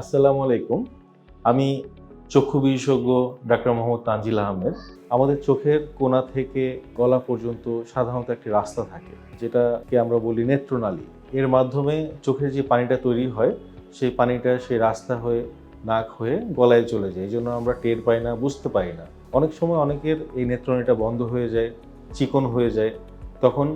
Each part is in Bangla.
আসসালামু আলাইকুম। আমি চক্ষু বিশেষজ্ঞ ডাক্তার মোহাম্মদ তানজিল আহমেদ। আমাদের চোখের কোণা থেকে গলা পর্যন্ত সাধারণত একটি রাস্তা থাকে, যেটাকে আমরা বলি নেত্রনালী। এর মাধ্যমে চোখের যে পানিটা তৈরি হয়, সেই পানিটা সেই রাস্তা হয়ে, নাক হয়ে গলায় চলে যায়। এই জন্য আমরা টের পাই না, বুঝতে পারি না। অনেক সময় অনেকের এই নেত্রনালীটা বন্ধ হয়ে যায়, চিকন হয়ে যায়। তখন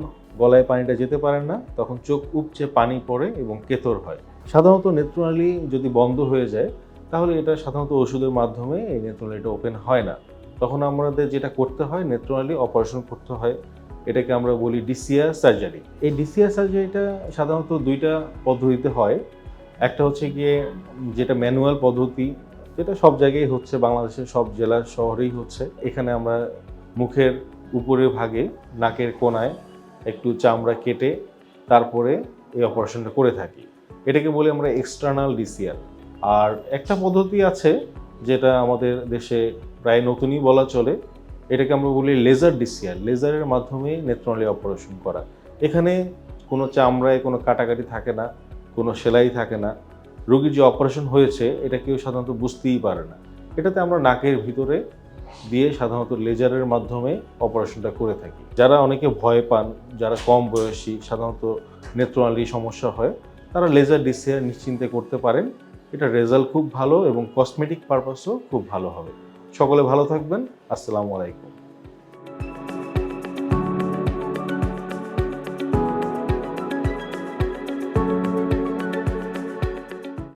গলায় পানিটা যেতে পারে না, তখন চোখ উপচে পানি পড়ে এবং কেতর হয়। সাধারণত নেত্রনালী যদি বন্ধ হয়ে যায়, তাহলে এটা সাধারণত ওষুধের মাধ্যমে এই নেত্রনালীটা ওপেন হয় না। তখন আমাদের যেটা করতে হয়, নেত্রনালী অপারেশন করতে হয়, এটাকে আমরা বলি ডিসিয়া সার্জারি। এই ডিসিয়া সার্জারিটা সাধারণত দুইটা পদ্ধতিতে হয়। একটা হচ্ছে গিয়ে যেটা ম্যানুয়াল পদ্ধতি, যেটা সব জায়গায় হচ্ছে, বাংলাদেশের সব জেলা শহরেই হচ্ছে। এখানে আমরা মুখের উপরের ভাগে, নাকের কোনায় একটু চামড়া কেটে তারপরে এই অপারেশনটা করে থাকি। এটাকে বলি আমরা এক্সটার্নাল ডিসিআর আর একটা পদ্ধতি আছে যেটা আমাদের দেশে প্রায় নতুনই বলা চলে, এটাকে আমরা বলি লেজার ডিসিআর লেজারের মাধ্যমে নেত্রনালী অপারেশন করা। এখানে কোনো চামড়ায় কোনো কাটাকাটি থাকে না, কোনো সেলাই থাকে না। রোগীর যে অপারেশন হয়েছে, এটা কেউ সাধারণত বুঝতেই পারে না। এটাতে আমরা নাকের ভিতরে দিয়ে সাধারণত লেজারের মাধ্যমে অপারেশনটা করে থাকি। যারা অনেকে ভয় পান, যারা কম বয়সী, সাধারণত নেত্রনালী সমস্যা হয় তারা লেজার ডিসিআর নিশ্চিন্তে করতে পারেন। এটা রেজাল্ট খুব ভালো এবং কসমেটিক পারপাসও খুব ভালো হবে। সকলে ভালো থাকবেন। আসসালামু আলাইকুম।